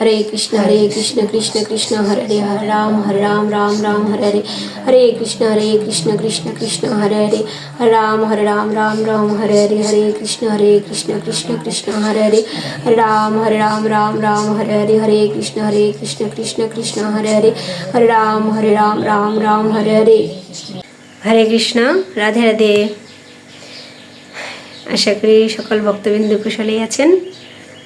हरे कृष्ण हरे कृष्ण कृष्ण कृष्ण हरे हरे हरे राम हरे राम राम राम हरे हरे हरे कृष्ण हरे कृष्ण कृष्ण कृष्ण हरे हरे हरे राम हरे राम राम राम हरे हरे हरे कृष्ण हरे कृष्ण कृष्ण कृष्ण हरे हरे हरे राम हरे राम राम राम हरे हरे हरे कृष्ण हरे कृष्ण कृष्ण कृष्ण हरे हरे हरे राम हरे राम राम राम हरे हरे হরে কৃষ্ণ রাধে রাধে আশা করি সকল ভক্তবিন্দু কুশলেই আছেন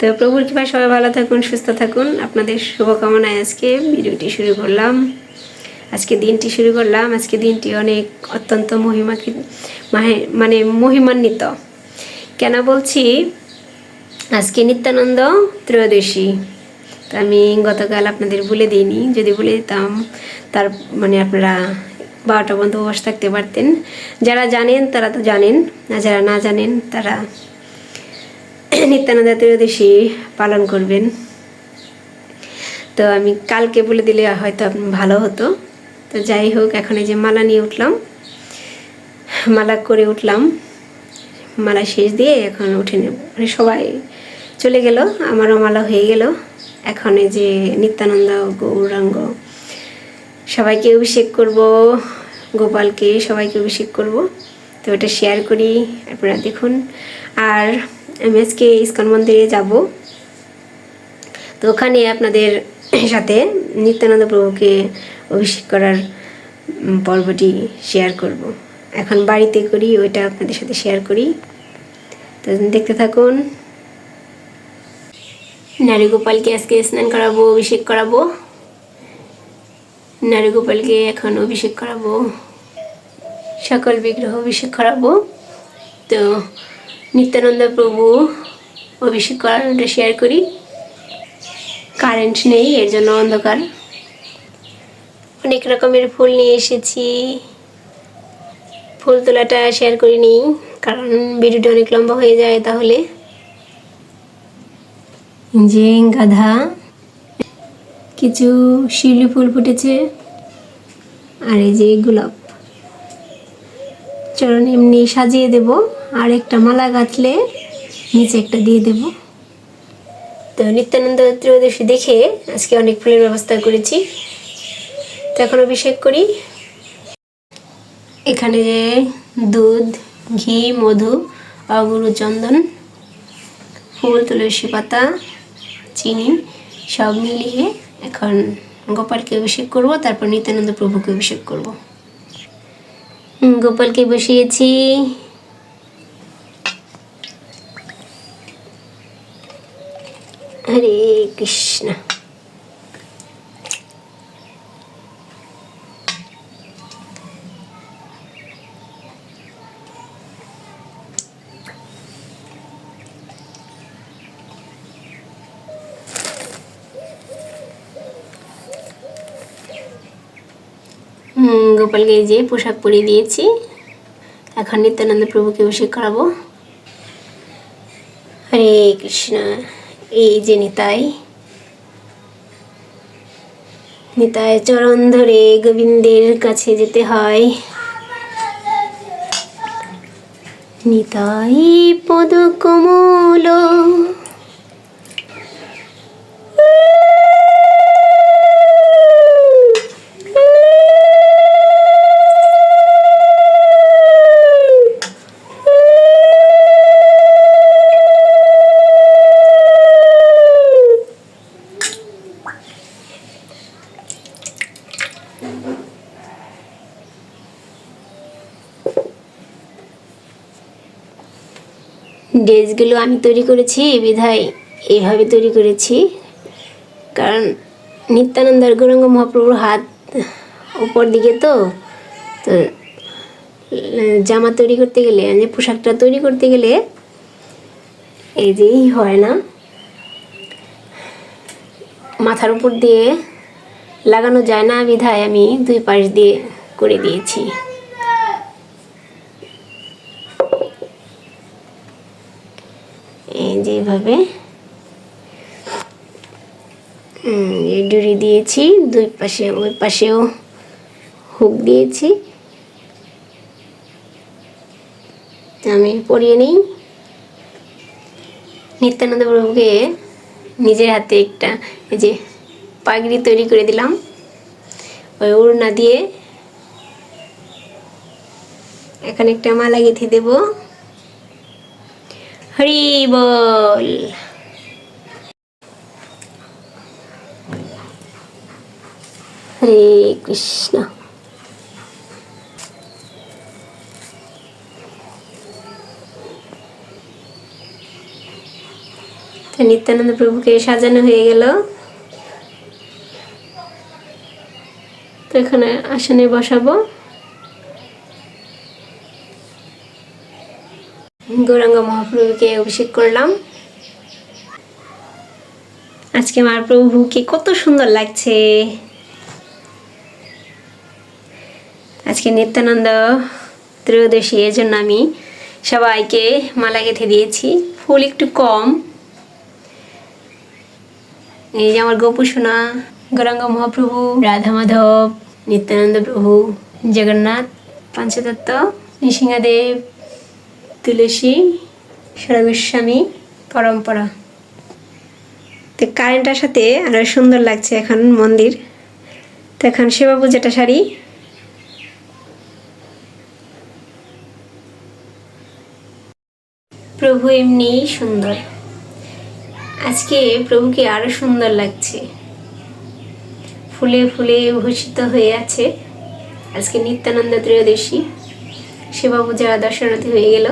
তো প্রভুর কৃপায় সবাই ভালো থাকুন, সুস্থ থাকুন। আপনাদের শুভকামনায় আজকে ভিডিওটি শুরু করলাম। আজকে দিনটি শুরু করলাম। আজকে দিনটি অনেক অত্যন্ত মহিমা মানে মহিমান্বিত। কেন বলছি? আজকে নিত্যানন্দ ত্রয়োদশী। তো আমি গতকাল আপনাদের বলে দিইনি। যদি বলে দিতাম, তার মানে আপনারা বারোটা পর্যন্ত উপবাস থাকতে পারতেন। যারা জানেন, তারা তো জানেন। আর যারা না জানেন, তারা নিত্যানন্দ ত্রয়োদশী পালন করবেন। তো আমি কালকে বলে দিলে হয়তো ভালো হতো। তো যাই হোক, এখন এই যে মালা নিয়ে উঠলাম। মালা করে উঠলাম। মালা শেষ দিয়ে এখন উঠে নেব। মানে সবাই চলে গেল, আমারও মালা হয়ে গেল। এখন এই যে নিত্যানন্দ, গৌরাঙ্গ, সবাইকে অভিষেক করব, গোপালকে সবাইকে অভিষেক করব। তো এটা শেয়ার করি, আপনারা দেখুন। আর আমি আজকে ইস্কন মন্দিরে যাব। তো ওখানে আপনাদের সাথে নিত্যানন্দ প্রভুকে অভিষেক করার পর্বটি শেয়ার করব। এখন বাড়িতে করি, ওইটা আপনাদের সাথে শেয়ার করি। তো দেখতে থাকুন। নারী গোপালকে আজকে স্নান করাবো, অভিষেক করাবো। নারীগোপালকে এখন অভিষেক করাবো। সকল বিগ্রহ অভিষেক করাবো। তো নিত্যানন্দ প্রভু অভিষেক করানোটা শেয়ার করি। কারেন্ট নেই, এর জন্য অন্ধকার। অনেক রকমের ফুল নিয়ে এসেছি। ফুল তোলাটা শেয়ার করিনি, কারণ ভিডিওটা অনেক লম্বা হয়ে যায় তাহলে। যে গাধা, কিছু শিউলি ফুল ফুটেছে। আর এই যে গোলাপ। চরণ এমনি সাজিয়ে দেব। আর একটা মালা গাঁথলে নিচে একটা দিয়ে দেব। তো নিত্যানন্দ ত্রয়োদশী দেখে আজকে অনেক ফুলের ব্যবস্থা করেছি। তো এখন অভিষেক করি। এখানে যে দুধ, ঘি, মধু, অগুরু চন্দন, ফুল, তুলসী পাতা, চিনি, সব মিলিয়ে এখন গোপালকে অভিষেক করব, তারপর নিত্যানন্দ প্রভুকে অভিষেক করব। গোপালকে বসিয়েছি। হরে কৃষ্ণ। হুম, গোপালকে এই যে পোশাক পরিয়ে দিয়েছি। এখন নিত্যানন্দ প্রভুকে অভিষেক করাবো। হরে কৃষ্ণ। এই যে নিতাই। নিতাই চরণ ধরে গোবিন্দের কাছে যেতে হয়। নিতাই পদ কমল ড্রেসগুলো আমি তৈরি করেছি বিধায় এইভাবে তৈরি করেছি। কারণ নিত্যানন্দার গৌরাঙ্গ মহাপ্রভুর হাত উপর দিকে তো তো জামা তৈরি করতে গেলে মানে পোশাকটা তৈরি করতে গেলে এই যেই হয় না। মাথার উপর দিয়ে লাগানো যায় না বিধায় আমি দুই পাশ দিয়ে করে দিয়েছি। এই যেভাবে উম, ডুরি দিয়েছি দুই পাশে ওই পাশেও হুক দিয়েছি। আমি পরিয়ে নিই। নিত্যানন্দ প্রভুকে নিজের হাতে একটা এই যে পাগড়ি তৈরি করে দিলাম। ওই ওড়না দিয়ে এখানে একটা মালা গেঁথে দেব। হরি বল। হরে কৃষ্ণ। নিত্যানন্দ প্রভুকে সাজানো হয়ে গেল। তো এখানে আসনে বসাবো। গৌরাঙ্গ মহাপ্রভুকে অভিষেক করলাম। আজকে আমার প্রভুকে কত সুন্দর লাগছে। আজকে নিত্যানন্দ ত্রয়োদশী এর জন্য আমি সবাইকে মালা গেঁথে দিয়েছি। ফুল একটু কম। এই যে আমার গোপু সোনা, গৌরাঙ্গ মহাপ্রভু রাধা মাধব নিত্যানন্দ প্রভু, জগন্নাথ, পঞ্চতত্ত্ব, নৃসিংহদেব তুলসী, সরগোস্বামী, পরম্পরা। তো কারেন্টের সাথে আরও সুন্দর লাগছে এখন মন্দির। তো এখন সেবা পূজাটা শাড়ি প্রভু এমনিই সুন্দর। আজকে প্রভুকে আরও সুন্দর লাগছে। ফুলে ফুলে ভূষিত হয়ে আছে। আজকে নিত্যানন্দ ত্রয়োদশী। সেবা পূজা দর্শনার্থী হয়ে গেল।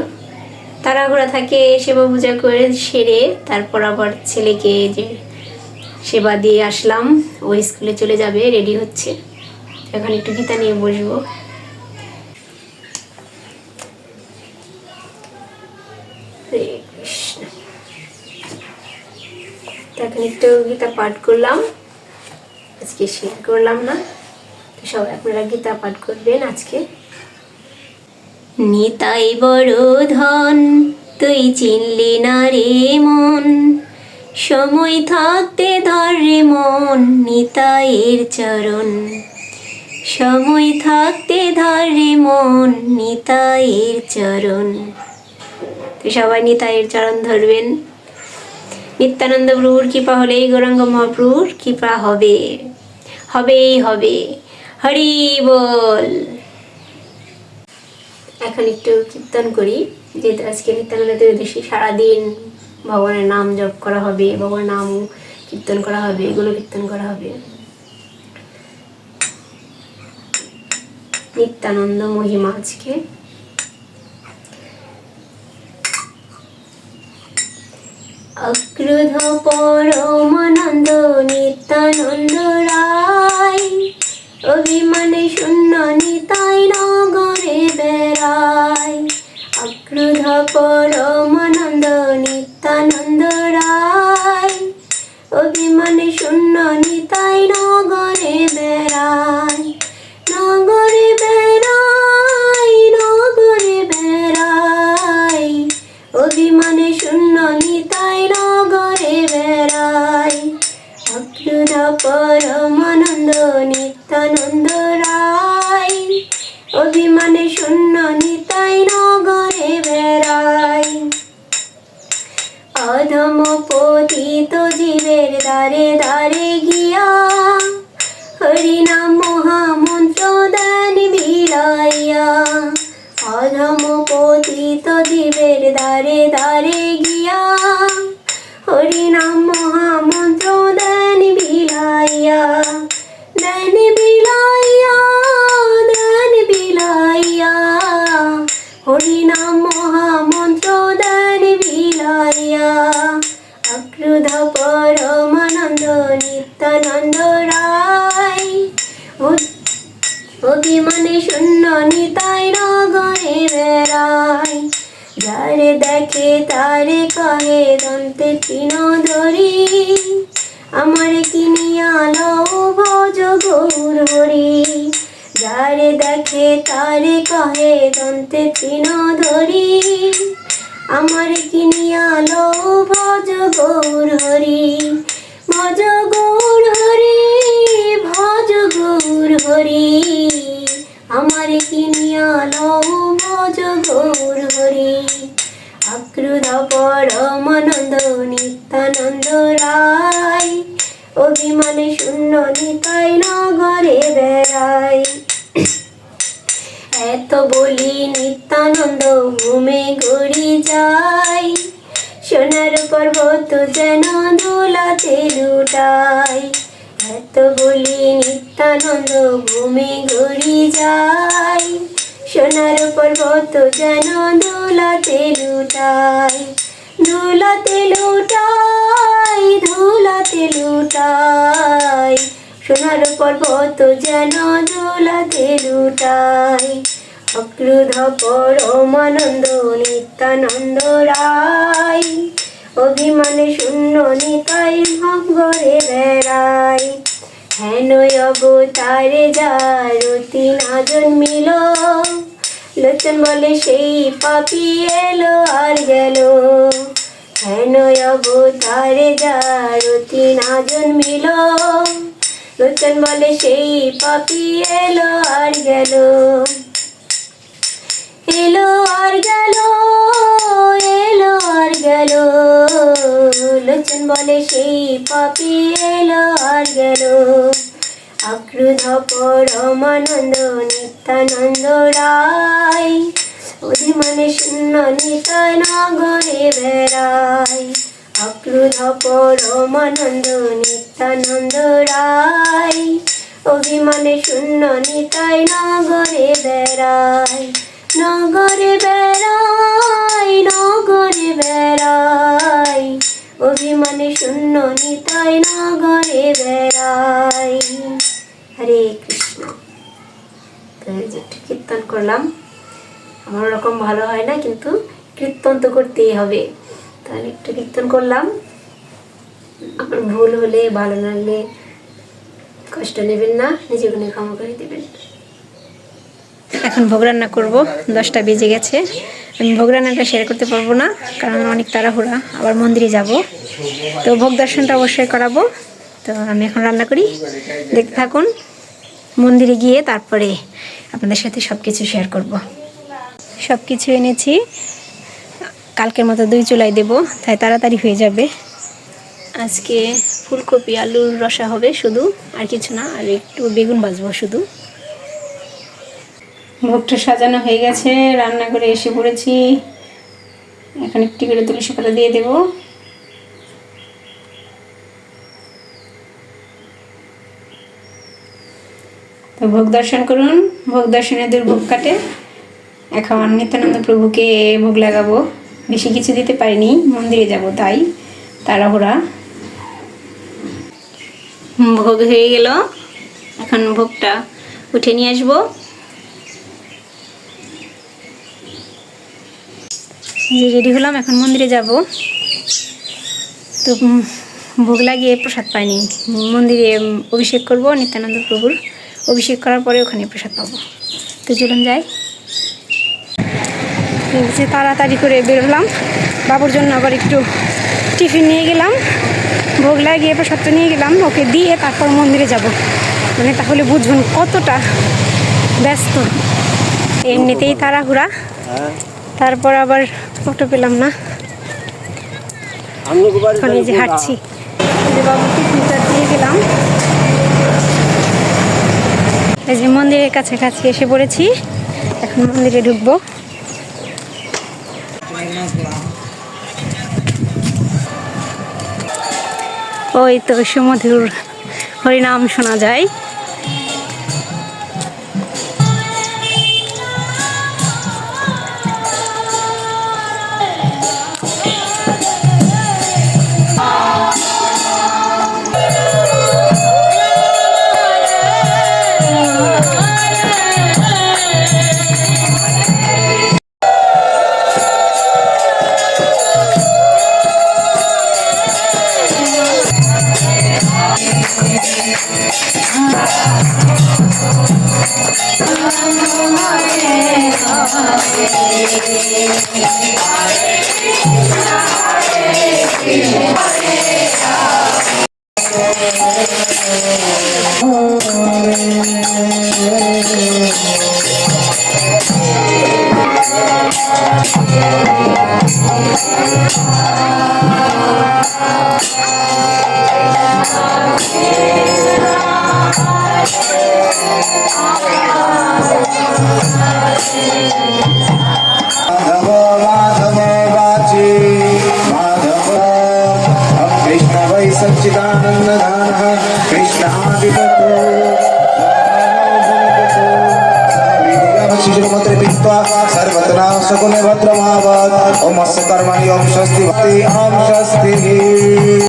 তাড়াহুড়া থাকে, সেবা পূজা করে সেরে তারপর আবার ছেলেকে যে সেবা দিয়ে আসলাম। ও স্কুলে চলে যাবে, রেডি হচ্ছে। এখন একটু গীতা নিয়ে বসবো। এখন একটু গীতা পাঠ করলাম। আজকে শেয়ার করলাম না। সবাই আপনারা গীতা পাঠ করবেন আজকে। নিতাই বড় ধন, তুই চিনলি না রে মন। সময় থাকতে ধর রে মন, নিতাইয়ের চরণ। সময় থাকতে ধর রে মন, নিতাইয়ের চরণ। তো সবাই নিতাইয়ের চরণ ধরবেন। নিত্যানন্দ প্রভুর কৃপা হলেই গৌরাঙ্গ মহাপ্রভুর কৃপা হবে। হবেই হবে। হরি বল। এখন একটু কীর্তন করি। যেহেতু আজকে নিত্যানন্দ ত্রয়োদশী, সারাদিন ভগবানের নাম জপ করা হবে, ভগবানের নাম কীর্তন করা হবে, এগুলো কীর্তন করা হবে। নিত্যানন্দ মহিমা আজকে। অক্রোধ পরমানন্দ নিত্যানন্দ রায়। অভিমানে শূন্য নিতাই নগরে বেড়ায় অক্রোধ পরমানন্দ নিত্যানন্দ রায়। অভিমানে শূন্য নিতাই নগরে বেড়ায় তৃণ ধরি আমার কিনিয়া লও ভজ গৌর হরি। ভজ গৌর হরি, ভজ গৌর হরি। আমার কিনিয়া লও ভজ গৌর হরি। অক্রুধ পরমানন্দ নিত্য নিত্যানন্দ রায়। অভিমানে শূন্য নিতাই নগরে বেড়াই। এত বলি নিত্যানন্দ ঘুমে গড়ি যাই। সোনার পর্বত যেন দোলাতে লুটাই। এত বলি নিত্যানন্দ ঘুমে গড়ি যাই। সোনার পর্বত যেন দোলাতে লুটাই। দোলাতে লুটাই ধুলাতে লুটাই। সোনার পর্বত যেন দোলাতে লুটাই অক্রুধ পরমানন্দ নিত্যানন্দ রায় অভিমানে শূন্য, নিতাই ভঙ্গরে বেড়াই। হেন অবতারে যার অতি না জন্মিল। লোচন বলে সেই পাপি এলো আর গেল। হেন অবতারে যার অতি না জন্মিল। লোচন বলে সেই পাপি এলো আর গেল। এলো আর গেল, এলো আর গেল। লোচন বলে সেই পাপি এলো আর গেল। আক্রুধ পরমানন্দ নিত্যানন্দ রায়। অধিমানে শূন্য নিতায় নগরে বেড়ায়। আক্রুধ পরমানন্দ নিত্যানন্দ রায় অভিমানে শূন্য নিতাই নগরে বেড়ায়, নগরে বেড়াই নগরে বেড়াই অভিমানে শূন্য নিতাই নগরে বেড়াই হরে কৃষ্ণ। কীর্তন করলাম আমার ওরকম ভালো হয় না, কিন্তু কীর্তন তো করতেই হবে। তাহলে একটু কীর্তন করলাম। আমার ভুল হলে, ভালো লাগলে কষ্ট নেবেন না, নিজে গুণে ক্ষমা করে দেবেন। এখন ভোগ রান্না করব, দশটা বেজে গেছে। আমি ভোগ রান্নাটা শেয়ার করতে পারব না, কারণ অনেক তাড়াহুড়া, আবার মন্দিরে যাব। তো ভোগ দর্শনটা অবশ্যই করাবো। তো আমি এখন রান্না করি। দেখতে থাকুন, মন্দিরে গিয়ে তারপরে আপনাদের সাথে সব কিছু শেয়ার করব। সব কিছু এনেছি। কালকের মতো দুই চুলাই দেব, তাই তাড়াতাড়ি হয়ে যাবে। আজকে ফুলকপি, আলুর রসা হবে শুধু, আর কিছু না, আর একটু বেগুন ভাজবো শুধু। ভোগটা সাজানো হয়ে গেছে রান্না করে এসে পড়েছি। এখন একটি করে তুলসী পাতা দিয়ে দেব। তো ভোগ দর্শন করুন, ভোগ দর্শনে দুর্ভোগ কাটে। এখন নিত্যানন্দ প্রভুকে ভোগ লাগাবো। বেশি কিছু দিতে পারিনি, মন্দিরে যাব তাই। তাড়াহুড়া। ভোগ হয়ে গেল। এখন ভোগটা উঠে নিয়ে আসব। রেডি হলাম, এখন মন্দিরে যাব। তো ভোগ লাগিয়ে প্রসাদ পাইনি। মন্দিরে অভিষেক করব নিত্যানন্দ প্রভুর। অভিষেক করার পরে ওখানে প্রসাদ পাবো। তো চলুন যাই। যে তাড়াতাড়ি করে বেরোলাম বাবুর জন্য আবার একটু টিফিন নিয়ে গেলাম। ভোগ লাগিয়ে প্রসাদটা নিয়ে গেলাম। ওকে দিয়ে তারপর মন্দিরে যাব। মানে তাহলে বুঝুন কতটা ব্যস্ত। এমনিতেই তাড়াহুড়া। তারপর আবার ফটো পেলাম না। এখন এই যে হাঁটছি। যে বাবু টিফিনটা দিয়ে গেলাম। এই যে মন্দিরের কাছাকাছি এসে পড়েছি। এখন মন্দিরে ঢুকবো। ওই তো সুমধুর হরিনাম শোনা যায়। सकुले भद्रमावत् ओम अस्य कर्मणि ओम स्वस्ति भक्ति ओम स्वस्ति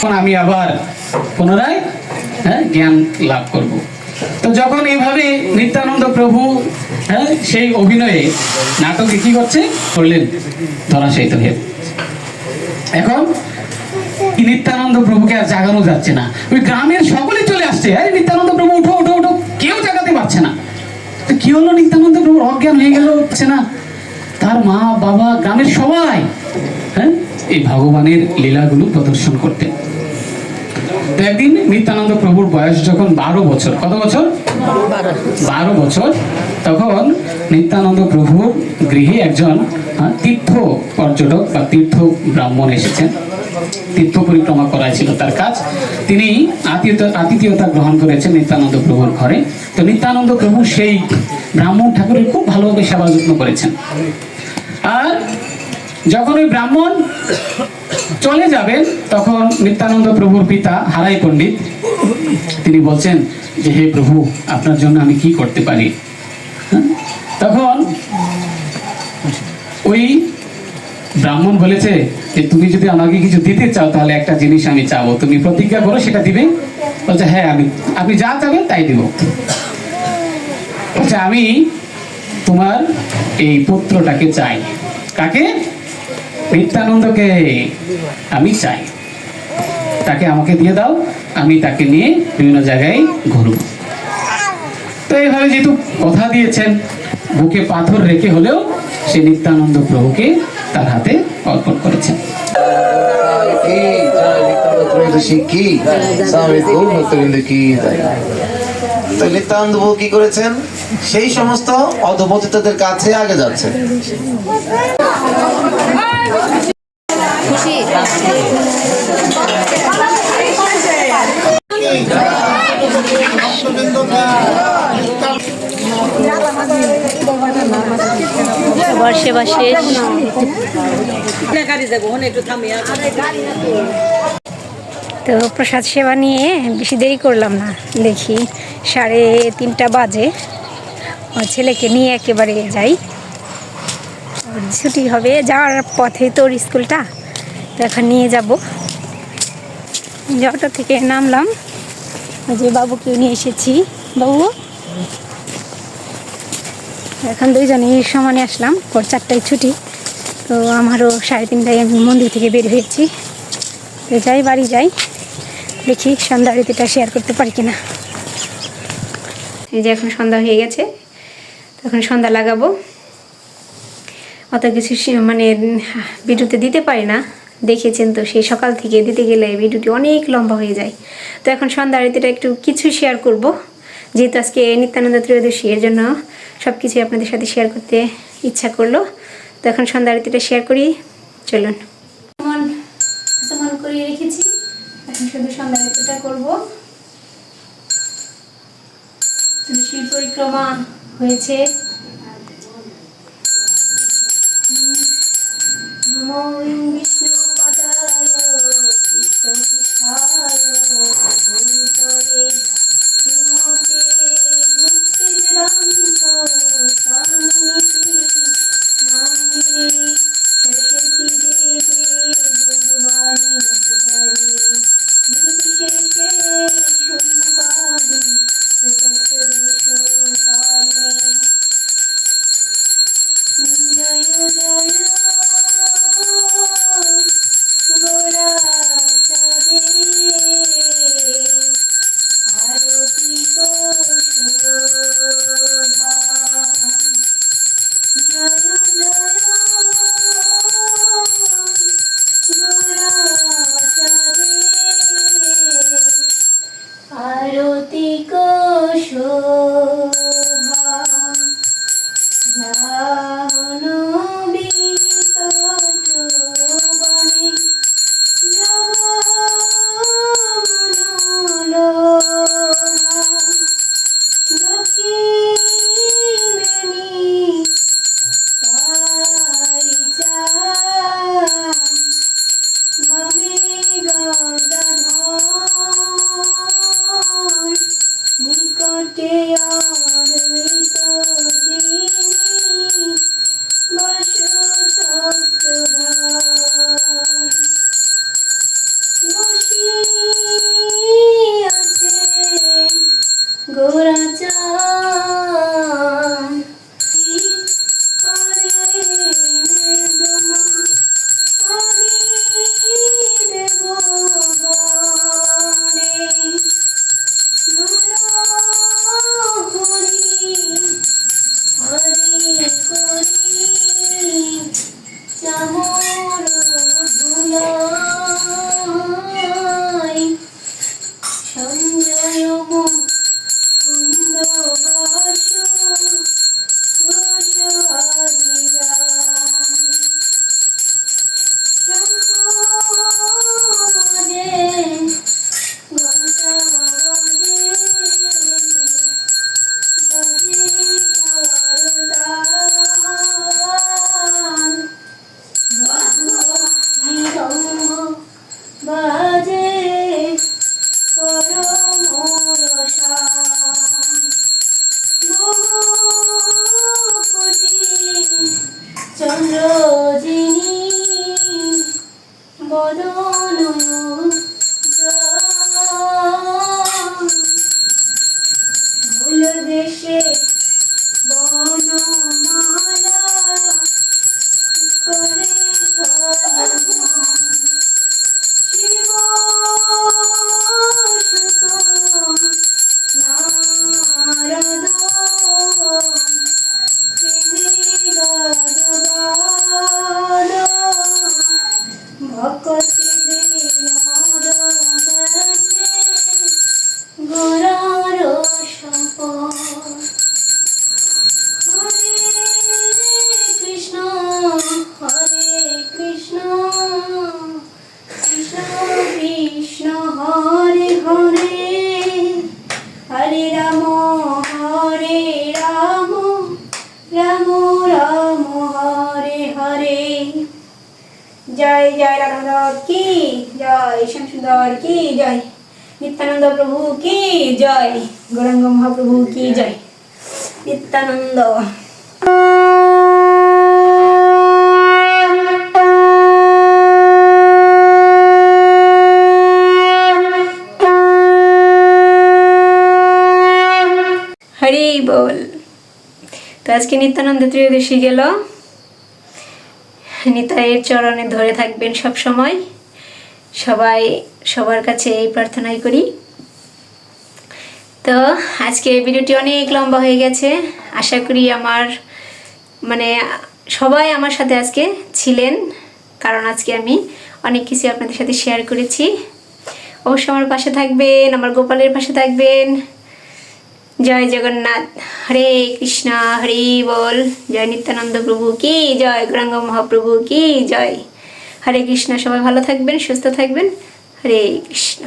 তখন আমি আবার পুনরায় হ্যাঁ জ্ঞান লাভ করব। তো যখন এইভাবে নিত্যানন্দ প্রভু হ্যাঁ সেই অভিনয়ে নাটকে কি করছে? করলেন ধরাশায়িত হয়ে। এখন নিত্যানন্দ প্রভুকে আর জাগানো যাচ্ছে না? ওই গ্রামের সকলে চলে আসছে। আরে নিত্যানন্দ প্রভু, উঠো উঠো উঠো। কেউ জাগাতে পারছে না। তো কি হলো নিত্যানন্দ প্রভুর অজ্ঞান হয়ে গেল? হচ্ছে না? তার মা, বাবা, গ্রামের সবাই হ্যাঁ এই ভগবানের লীলাগুলো প্রদর্শন করতেন। তো একদিন নিত্যানন্দ প্রভুর বয়স যখন বারো বছর কত বছর? বারো। বছর। তখন নিত্যানন্দ প্রভুর গৃহে একজন তীর্থ পর্যটক বা তীর্থ ব্রাহ্মণ এসেছেন। তীর্থ পরিক্রমা করাই ছিল তার কাজ। তিনি আতিথ্য আতিথেয়তা গ্রহণ করেছেন নিত্যানন্দ প্রভুর ঘরে। তো নিত্যানন্দ প্রভু সেই ব্রাহ্মণ ঠাকুরের খুব ভালোভাবে সেবা যত্ন করেছেন। আর যখন ওই ব্রাহ্মণ চলে যাবেন, তখন নিত্যানন্দ প্রভুর পিতা হারাই পণ্ডিত, তিনি বলছেন যে, হে প্রভু, আপনার জন্য আমি কি করতে পারি? হ্যাঁ? তখন ওই ব্রাহ্মণ বলেছে যে, তুমি যদি আমাকে কিছু দিতে চাও, তাহলে একটা জিনিস আমি চাবো। তুমি প্রতিজ্ঞা করো, সেটা দিবে। বলছে হ্যাঁ আমি, আপনি যা চাবেন, তাই দিব। বলছে, আমি তোমার এই পুত্রটাকে চাই। কাকে? নিত্যানন্দকে আমি চাই। তাকে আমাকে দিয়ে দাও আমি তাকে নিয়ে বিভিন্ন জায়গায় ঘুরব। তো এইভাবে যেহেতু কথা দিয়েছেন বুকে পাথর রেখে হলেও সে নিত্যানন্দ প্রভুকে তার হাতে অর্পণ করেছেন। কি? তো নিত্যানন্দ প্রভু কি করেছেন? সেই সমস্ত অধপতিতদের কাছে আগে যাচ্ছেন সবার সেবা শেষ। তো প্রসাদ সেবা নিয়ে বেশি দেরি করলাম না দেখি। সাড়ে তিনটা বাজে। আমার ছেলেকে নিয়ে একেবারে যাই। ছুটি হবে, যাওয়ার পথে তোর স্কুলটা? তো এখন নিয়ে যাব। যে অটো থেকে নামলাম। যে বাবুকেও নিয়ে এসেছি। বাবু? এখন দুইজনে সমানে আসলাম। ওর চারটায় ছুটি। তো আমারও সাড়ে তিনটায় আমি মন্দির থেকে বের হয়েছি। তো যাই, বাড়ি যাই। দেখি সন্ধ্যা আরতিটা শেয়ার করতে পারি কিনা। এই যে এখন সন্ধ্যা হয়ে গেছে তখন সন্ধ্যা লাগাবো। অত কিছু মানে ভিডিওতে দিতে পারি না, দেখেছেন তো, সেই সকাল থেকে দিতে গেলে ভিডিওটি অনেক লম্বা হয়ে যায়। তো এখন সন্ধ্যা আরতিটা একটু কিছু শেয়ার করব, যেহেতু আজকে নিত্যানন্দ ত্রয়োদশী, এর জন্য সব কিছুই আপনাদের সাথে শেয়ার করতে ইচ্ছা করল। তো এখন সন্ধ্যা আরতিটা শেয়ার করি, চলুন। সমান করিয়ে রেখেছি, এখন শুধু সন্ধ্যা আরতিটা করব তুলসী পরিক্রমা হয়েছে নমো তো আজকে নিত্যানন্দ ত্রয়োদশী গেল। নিতাইয়ের চরণে ধরে থাকবেন সব সময়। সবাই সবার কাছে এই প্রার্থনাই করি। তো আজকে ভিডিওটি অনেক লম্বা হয়ে গেছে। আশা করি আমার মানে সবাই আমার সাথে আজকে ছিলেন, কারণ আজকে আমি অনেক কিছু আপনাদের সাথে শেয়ার করেছি। অবশ্যই আমার পাশে থাকবেন, আমার গোপালের পাশে থাকবেন জয় জগন্নাথ। হরে কৃষ্ণ, হরে বল। জয় নিত্যানন্দ প্রভু কি জয়, গৌরাঙ্গ মহাপ্রভু কি জয়। হরে কৃষ্ণ, সবাই ভালো থাকবেন, সুস্থ থাকবেন। হরে কৃষ্ণ।